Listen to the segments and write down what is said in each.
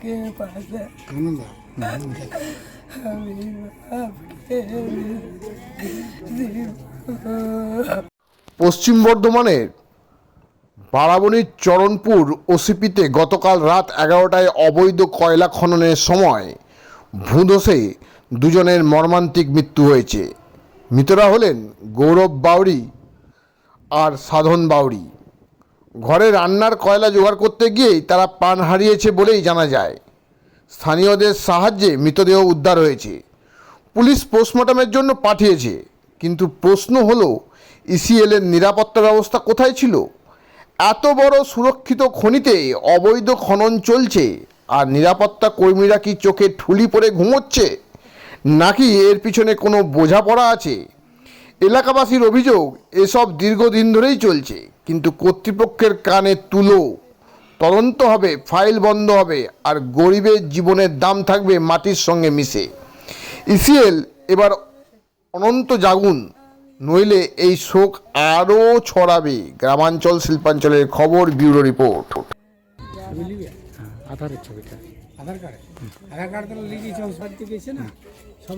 के पास है आनंद अभी आपके दिल পশ্চিম বর্ধমানের বারাবণীর চরণপুর ওসিপিতে গতকাল রাত এগারোটায় অবৈধ কয়লা খননের সময় ভূধসে দুজনের মর্মান্তিক মৃত্যু হয়েছে মৃতরা হলেন গৌরব বাউরি আর সাধন বাউরি ঘরে রান্নার কয়লা জোগাড় করতে গিয়েই তারা প্রাণ হারিয়েছে বলেই জানা যায়। স্থানীয়দের সাহায্যে মৃতদেহ উদ্ধার হয়েছে। পুলিশ পোস্টমর্টমের জন্য পাঠিয়েছে, কিন্তু প্রশ্ন হলো, ইসিএলের নিরাপত্তা ব্যবস্থা কোথায় ছিল? এত বড় সুরক্ষিত খনিতে অবৈধ খনন চলছে, আর নিরাপত্তা কর্মীরা কি চোখে ঠুলি পরে ঘুমোচ্ছে? নাকি এর পিছনে কোনো বোঝাপড়া আছে? এলাকাবাসীর অভিযোগ, এসব দীর্ঘদিন ধরেই চলছে। কিন্তু কর্তৃপক্ষের কানে তুলো। তদন্ত হবে ফাইল বন্ধ হবে আর গরিবের জীবনের দাম থাকবে মাটির সঙ্গে মিশে। ইসিএল এবার অনন্ত জাগুন নইলে এই শোক আরও ছড়াবে। গ্রামাঞ্চল শিল্পাঞ্চলের খবর ব্যুরো রিপোর্ট। আধারের ছবিটা। আধার কার্ড। আধার কার্ড তো লিখেছে সব না? সব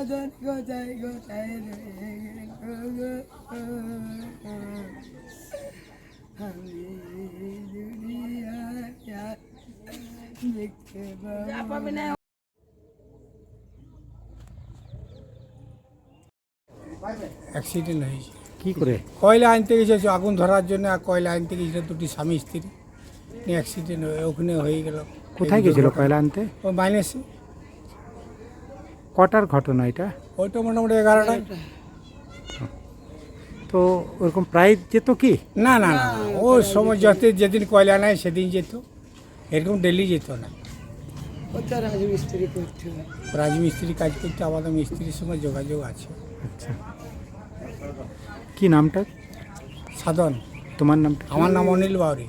সাধন কোথায় কোথায় আমি দুনিয়ায় দেখতে পাবো অ্যাক্সিডেন্ট হয়েছে। কি করে? কয়লা আনতে গেছে আগুন ধরার জন্য আর কয়লা আনতে গেছিল দুটি স্বামী স্ত্রী অ্যাক্সিডেন্ট হয়ে ওখানে হয়ে গেল। কোথায় গেছিল কয়লা আনতে? ও মাইনাসে। কটার ঘটনা এটা? ওইটা মোটামুটি এগারোটায় তো ওরকম প্রায় যেত কি? না না না ও সময় যত যেদিন কয়লা নেয় সেদিন যেত। এরকম ডেলি যেত না। ওটা রাজমিস্ত্রি করতে রাজমিস্ত্রি কাজ করতে আমাদের মিস্ত্রির সঙ্গে যোগাযোগ আছে। আচ্ছা। কি নামটা? সাধন। তোমার নামটা? আমার নাম অনিল বাউরি।